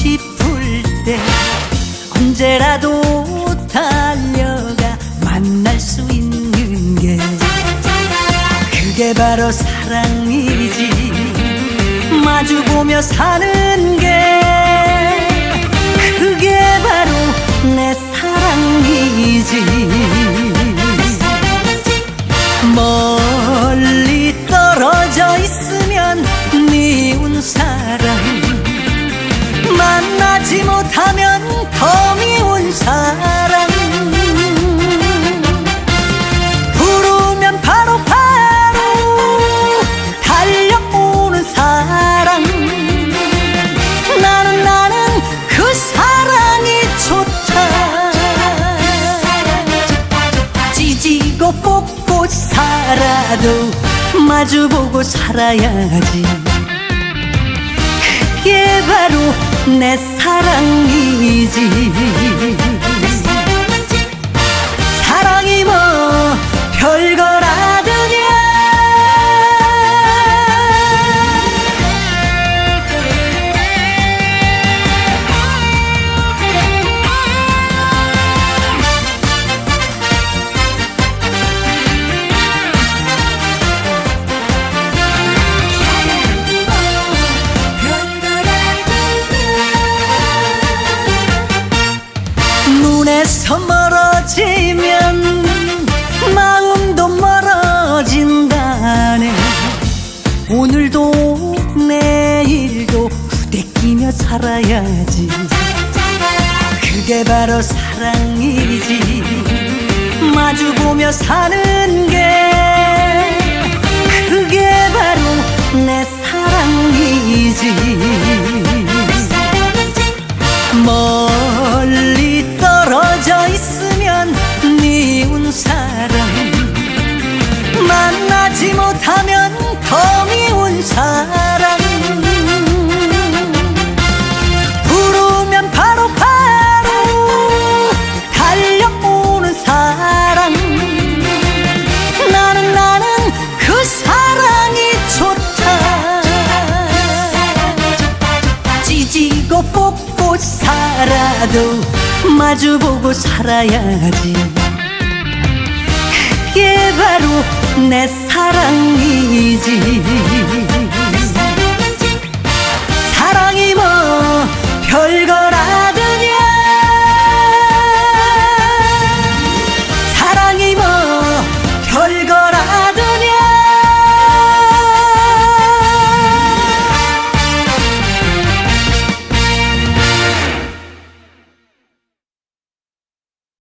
싶을 때 언제라도 달려가 만날 수 있는 게 그게 바로 사랑이지. 마주 보며 사는 게 그게 바로 내 사랑이지. 찢고 뽑고 살아도 마주보고 살아야지. 그게 바로 내 사랑이지 눈에서 멀어지면 마음도 멀어진다네. 오늘도 내일도 부대끼며 살아야지. 그게 바로 사랑이지. 마주보며 사는 사랑 부르면 바로 바로 달려오는 사랑. 나는 나는 그 사랑이 좋다. 찢고 뽑고 살아도 마주보고 살아야지. 그게 바로 내 사랑이지